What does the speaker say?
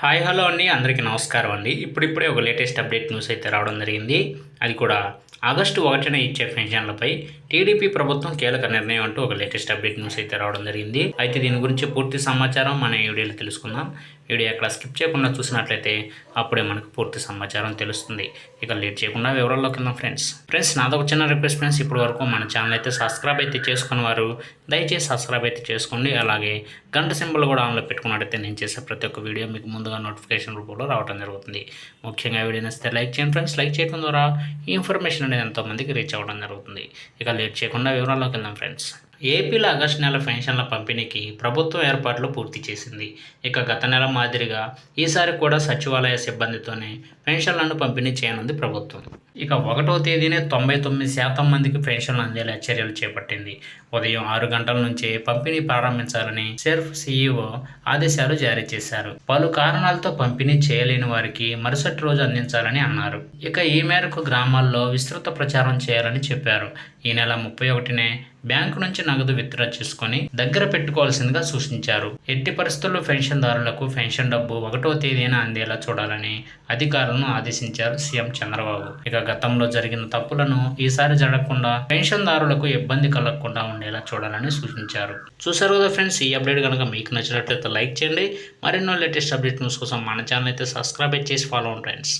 Hi hello అండి. అందరికీ నమస్కారం అండి. ఇప్పుడిప్పుడే ఒక లేటెస్ట్ అప్డేట్ న్యూస్ అయితే రావడం జరిగింది. అది కూడా ఆగస్టు ఒకటిన ఇచ్చే పెన్షన్లపై టీడీపీ ప్రభుత్వం కీలక నిర్ణయం అంటూ ఒక లేటెస్ట్ అప్డేట్ న్యూస్ అయితే రావడం జరిగింది. అయితే దీని గురించి పూర్తి సమాచారం మన వీడియోలో తెలుసుకుందాం. వీడియో ఎక్కడ స్కిప్ చేయకుండా చూసినట్లయితే అప్పుడే మనకు పూర్తి సమాచారం తెలుస్తుంది. ఇక లేట్ చేయకుండా వివరాల్లోకి కింద ఫ్రెండ్స్. ఫ్రెండ్స్ నాదొక చిన్న రిక్వెస్ట్ ఫ్రెండ్స్. ఇప్పటి వరకు మన ఛానల్ అయితే సబ్స్క్రైబ్ అయితే చేసుకున్న వారు దయచేసి సబ్స్క్రైబ్ అయితే చేసుకోండి. అలాగే గంట సింబల్ కూడా ఆన్లో పెట్టుకున్నట్టయితే నేను చేసే ప్రతి ఒక్క వీడియో మీకు ముందుగా నోటిఫికేషన్ రూపంలో రావడం జరుగుతుంది. ముఖ్యంగా వీడియో నచ్చితే లైక్ చేయండి ఫ్రెండ్స్. లైక్ చేయడం ద్వారా ఇన్ఫర్మేషన్ అనేది ఎంతోమందికి రీచ్ అవ్వడం జరుగుతుంది. ఇక లేట్ చేయకుండా వివరాల్లోకి వెళ్దాం ఫ్రెండ్స్ ఏపీలో ఆగస్టు నెల పెన్షన్ల పంపిణీకి ప్రభుత్వం ఏర్పాట్లు పూర్తి చేసింది. ఇక గత నెల మాదిరిగా ఈసారి కూడా సచివాలయ సిబ్బందితోనే పెన్షన్లను పంపిణీ చేయనుంది ప్రభుత్వం. ఇక ఒకటో తేదీనే తొంభై తొమ్మిది శాతం మందికి పెన్షన్లు అందేలా చర్యలు చేపట్టింది. ఉదయం ఆరు గంటల నుంచే పంపిణీ ప్రారంభించాలని సెర్ఫ్ సీఈఓ ఆదేశాలు జారీ చేశారు. పలు కారణాలతో పంపిణీ చేయలేని వారికి మరుసటి రోజు అందించాలని అన్నారు. ఇక ఈ మేరకు గ్రామాల్లో విస్తృత ప్రచారం చేయాలని చెప్పారు. ఈ నెల ముప్పై ఒకటినే బ్యాంకు నుంచి నగదు విత్డ్రా చేసుకొని దగ్గర పెట్టుకోవాల్సిందిగా సూచించారు. ఎట్టి పరిస్థితుల్లో పెన్షన్దారులకు పెన్షన్ డబ్బు ఒకటో తేదీన అందేలా చూడాలని అధికారులను ఆదేశించారు సీఎం చంద్రబాబు. ఇక గతంలో జరిగిన తప్పులను ఈసారి జరగకుండా పెన్షన్దారులకు ఇబ్బంది కలగకుండా ఉండేలా చూడాలని సూచించారు. చూసారు కదా ఫ్రెండ్స్ ఈ అప్డేట్ కనుక మీకు నచ్చినట్లయితే లైక్ చేయండి. మరెన్నో లేటెస్ట్ అప్డేట్ న్యూస్ కోసం మన ఛానల్ అయితే సబ్స్క్రైబ్ చేసి ఫాలో అవ్వండి ఫ్రెండ్స్.